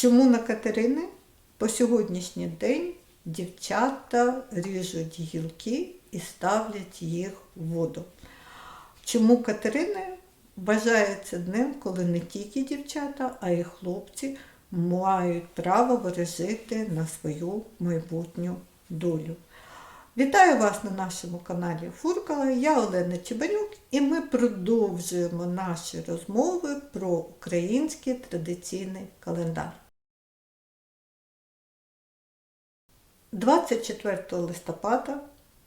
Чому на Катерини по сьогоднішній день дівчата ріжуть гілки і ставлять їх в воду? Чому Катерини вважається днем, коли не тільки дівчата, а й хлопці мають право виражити на свою майбутню долю? Вітаю вас на нашому каналі Фуркала. Я Олена Чебанюк і ми продовжуємо наші розмови про український традиційний календар. 24 листопада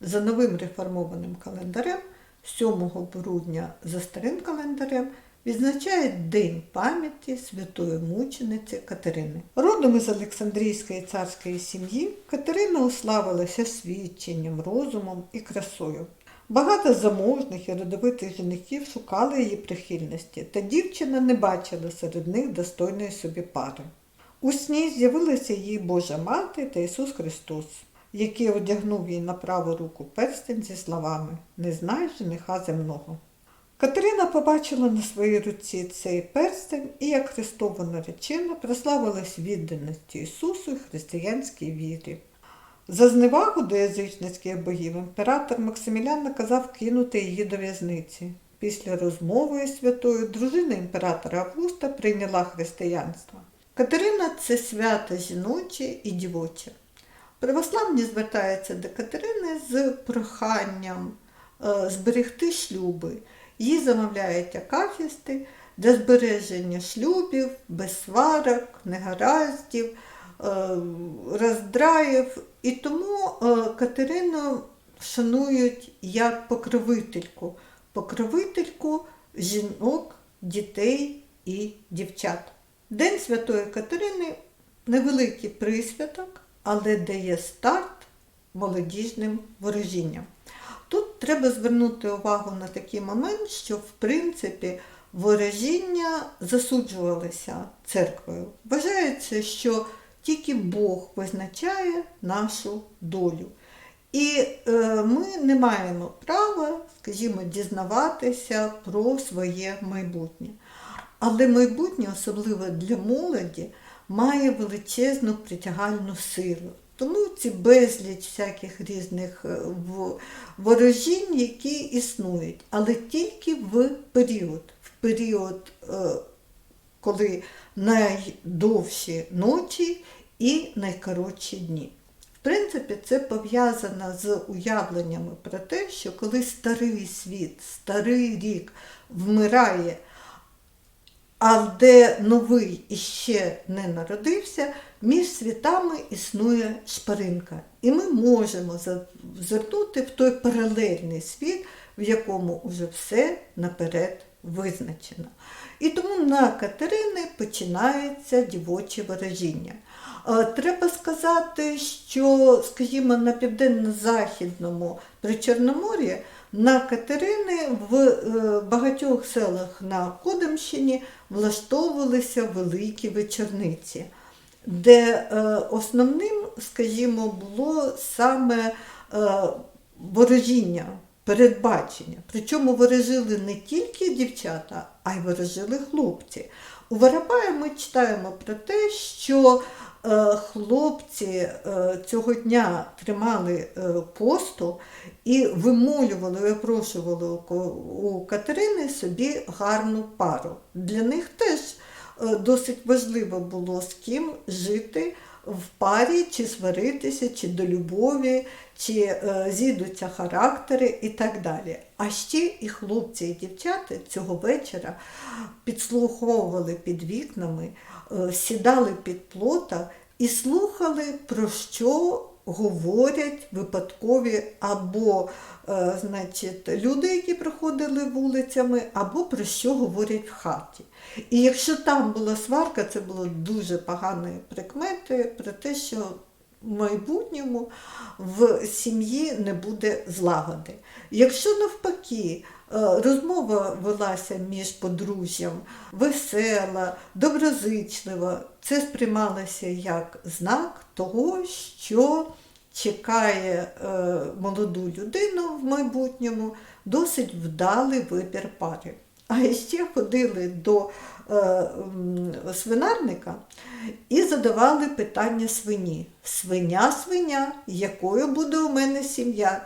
за новим реформованим календарем, 7 грудня за старим календарем, відзначають День пам'яті святої мучениці Катерини. Родом із Олександрійської царської сім'ї Катерина уславилася свідченням, розумом і красою. Багато заможних і родовитих жінків шукали її прихильності, та дівчина не бачила серед них достойної собі пари. У сні з'явилася її Божа мати та Ісус Христос, який одягнув їй на праву руку перстень зі словами Не знаєш жениха земного. Катерина побачила на своїй руці цей перстень і, як Христова наречена, прославилась відданості Ісусу і християнській вірі. За зневагу до язичницьких богів імператор Максимілян наказав кинути її до в'язниці. Після розмови із святою дружина імператора Августа прийняла християнство. Катерина це свято жіноче і дівоче. Православні звертаються до Катерини з проханням е, зберегти шлюби. Їй замовляють акафісти для збереження шлюбів, без сварок, негараздів, е, роздраїв. І тому е, Катерину шанують як покровительку, покровительку жінок, дітей і дівчат. День Святої Катерини невеликий присвяток, але дає старт молодіжним ворожінням. Тут треба звернути увагу на такий момент, що в принципі ворожіння засуджувалися церквою. Вважається, що тільки Бог визначає нашу долю. І е, ми не маємо права, скажімо, дізнаватися про своє майбутнє. Але майбутнє, особливо для молоді, має величезну притягальну силу. Тому ці безліч всяких різних е, ворожінь, які існують, але тільки в період, в період, е, коли найдовші ночі і найкоротші дні. В принципі, це пов'язано з уявленнями про те, що коли старий світ, старий рік вмирає, а де новий іще не народився, між світами існує шпаринка. І ми можемо зазирнути в той паралельний світ, в якому вже все наперед визначено. І тому на Катерини починається дівоче ворожіння. Треба сказати, що, скажімо, на південно-західному Причорномор'ї на Катерини в е, багатьох селах на Кодимщині влаштовувалися великі вечорниці, де е, основним, скажімо, було саме е, ворожіння, передбачення. Причому ворожили не тільки дівчата, а й ворожили хлопці. У Воропаї ми читаємо про те, що хлопці цього дня тримали посту і вимолювали, випрошували у Катерини собі гарну пару. Для них теж досить важливо було з ким жити в парі, чи сваритися, чи до любові, чи зійдуться характери і так далі. А ще і хлопці, і дівчата цього вечора підслуховували під вікнами, сідали під плота і слухали, про що говорять випадкові або е, значить, люди, які проходили вулицями, або про що говорять в хаті. І якщо там була сварка, це було дуже погані прикмети про те, що в майбутньому в сім'ї не буде злагоди. Якщо навпаки, е, розмова велася між подружжям весела, доброзичлива, це сприймалося як знак того, що чекає е, молоду людину в майбутньому досить вдалий вибір пари. А ще ходили до е, свинарника і задавали питання свині. Свиня, свиня, якою буде у мене сім'я?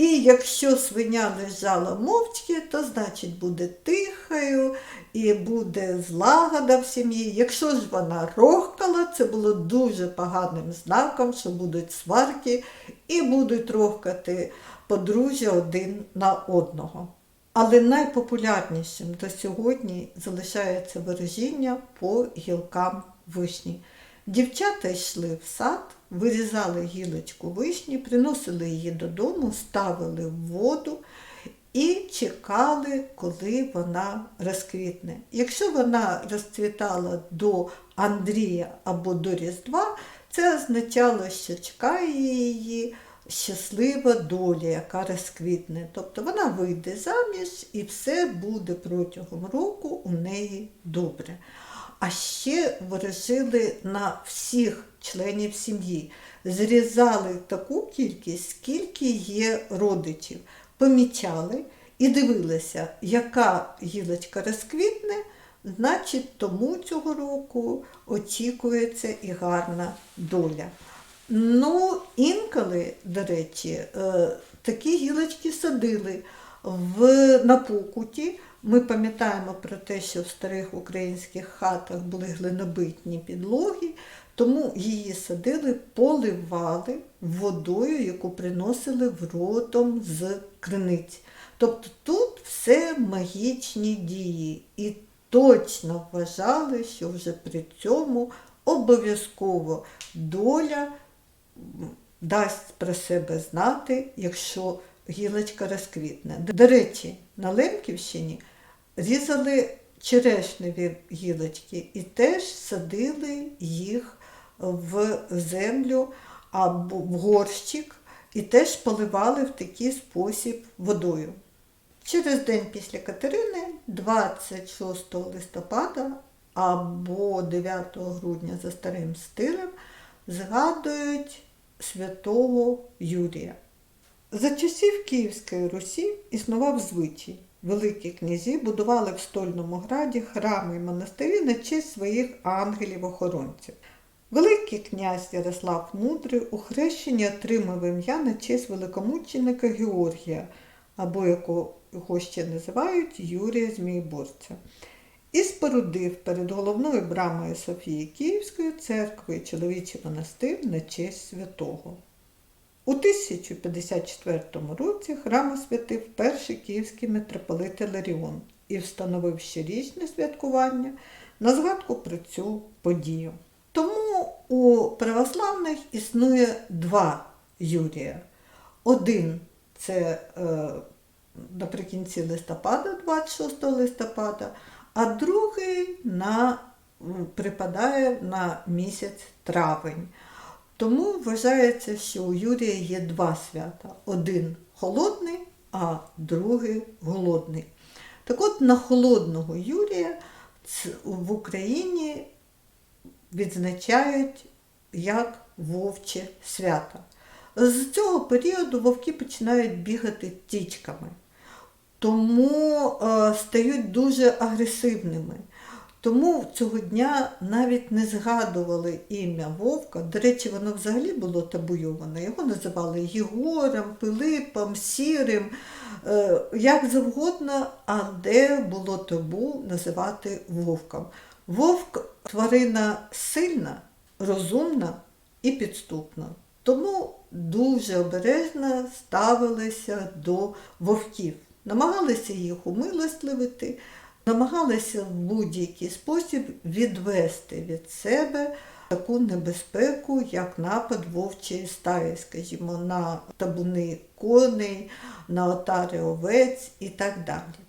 І якщо свиня лежала мовчки, то значить буде тихою і буде злагода в сім'ї. Якщо ж вона рохкала, це було дуже поганим знаком, що будуть сварки і будуть рохкати подружжя один на одного. Але найпопулярнішим до сьогодні залишається ворожіння по гілкам вишні. Дівчата йшли в сад, вирізали гілочку вишні, приносили її додому, ставили в воду і чекали, коли вона розквітне. Якщо вона розцвітала до Андрія або до Різдва, це означало, що чекає її щаслива доля, яка розквітне. Тобто вона вийде заміж і все буде протягом року у неї добре. А ще ворожили на всіх членів сім'ї. Зрізали таку кількість, скільки є родичів. Помічали і дивилися, яка гілочка розквітне, значить, тому цього року очікується і гарна доля. Ну, інколи, до речі, е, такі гілочки садили в, на Покуті. Ми пам'ятаємо про те, що в старих українських хатах були глинобитні підлоги, тому її садили, поливали водою, яку приносили в родом з криниць. Тобто тут все магічні дії. І точно вважали, що вже при цьому обов'язково доля дасть про себе знати, якщо гілочка розквітне. До речі, на Лемківщині різали черешневі гілочки і теж садили їх в землю або в горщик і теж поливали в такий спосіб водою. Через день після Катерини, 26 листопада або 9 грудня за старим стилем, згадують святого Юрія. За часів Київської Русі існував звичай. Великі князі будували в Стольному граді храми і монастирі на честь своїх ангелів-охоронців. Великий князь Ярослав Мудрий у хрещенні отримав ім'я на честь великомученика Георгія, або якого його ще називають Юрія Змієборця, і спорудив перед головною брамою Софії Київської церкви чоловічий монастир на честь святого. У 1054 році храм освятив перший київський митрополит Іларіон і встановив щорічне святкування на згадку про цю подію. Тому у православних існує два Юрія. Один це е, наприкінці листопада, 26 листопада, а другий на, припадає на місяць травень. Тому вважається, що у Юрія є два свята: один холодний, а другий голодний. Так от на холодного Юрія в Україні відзначають як вовче свято. З цього періоду вовки починають бігати тічками, тому е, стають дуже агресивними. Тому цього дня навіть не згадували ім'я Вовка. До речі, воно взагалі було табуйоване. Його називали Єгором, Пилипом, Сірим, е, як завгодно, а де було табу називати вовком. Вовк тварина сильна, розумна і підступна. Тому дуже обережно ставилися до вовків, намагалися їх умилостливити намагалися в будь-який спосіб відвести від себе таку небезпеку, як напад вовчої стаї, скажімо, на табуни коней, на отари овець і так далі.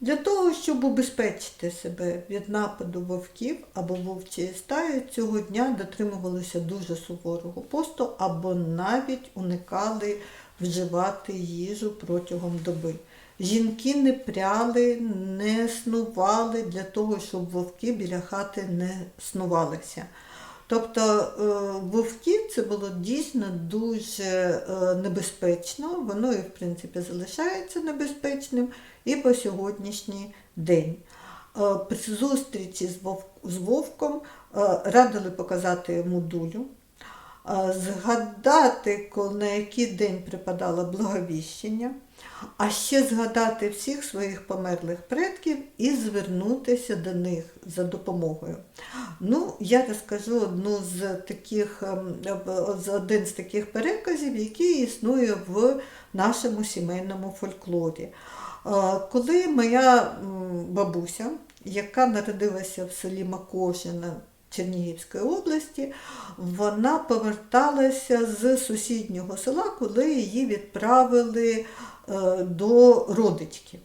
Для того, щоб убезпечити себе від нападу вовків або вовчої стаї, цього дня дотримувалися дуже суворого посту або навіть уникали вживати їжу протягом доби. Жінки не пряли, не снували для того, щоб вовки біля хати не снувалися. Тобто е, вовки це було дійсно дуже е, небезпечно, воно і в принципі залишається небезпечним і по сьогоднішній день. Е, При зустрічі з Вов- з Вовком радили показати йому дулю, е, згадати, ко- на який день припадало благовіщення, а ще згадати всіх своїх померлих предків і звернутися до них за допомогою. Ну, я розкажу одну з таких, ем, один з таких переказів, який існує в нашому сімейному фольклорі. Коли моя бабуся, яка народилася в селі Макошина Чернігівської області, вона поверталася з сусіднього села, коли її відправили е, до родички.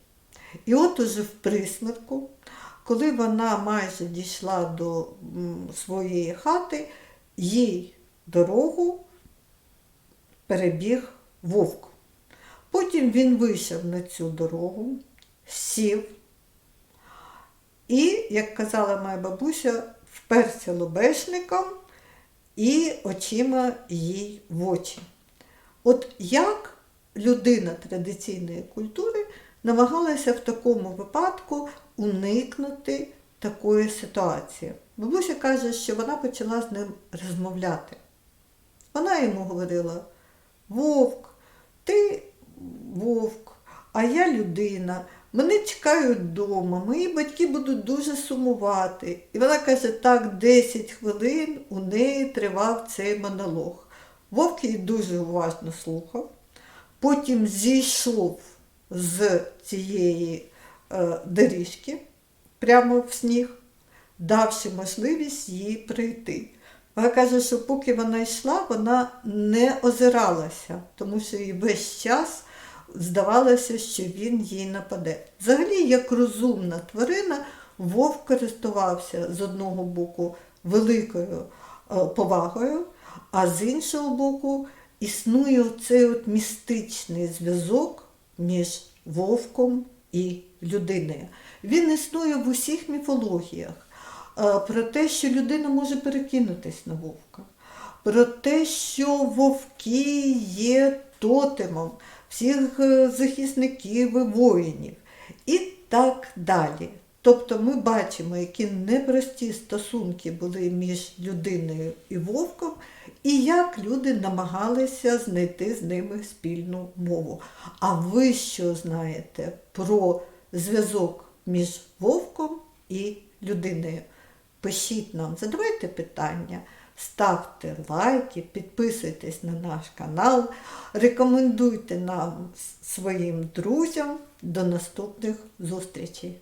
І от уже в присмерку, коли вона майже дійшла до своєї хати, їй дорогу перебіг вовк. Потім він вийшов на цю дорогу, сів і, як казала моя бабуся, вперся лобешником і очима їй в очі. От як людина традиційної культури намагалася в такому випадку уникнути такої ситуації. Бабуся каже, що вона почала з ним розмовляти. Вона йому говорила: Вовк, ти вовк, а я людина. Мене чекають вдома, мої батьки будуть дуже сумувати. І вона каже, так 10 хвилин у неї тривав цей монолог. Вовк її дуже уважно слухав, потім зійшов з цієї е, доріжки прямо в сніг, давши можливість їй прийти. Вона каже, що поки вона йшла, вона не озиралася, тому що їй весь час здавалося, що він їй нападе. Взагалі, як розумна тварина, вовк користувався з одного боку великою е, повагою, а з іншого боку, існує цей от містичний зв'язок між вовком і людиною. Він існує в усіх міфологіях. Е, Про те, що людина може перекинутись на вовка, про те, що вовки є тотемом всіх е, захисників і воїнів, і так далі. Тобто ми бачимо, які непрості стосунки були між людиною і вовком, і як люди намагалися знайти з ними спільну мову. А ви що знаєте про зв'язок між вовком і людиною? Пишіть нам, задавайте питання, ставте лайки, підписуйтесь на наш канал, рекомендуйте нам своїм друзям. До наступних зустрічей!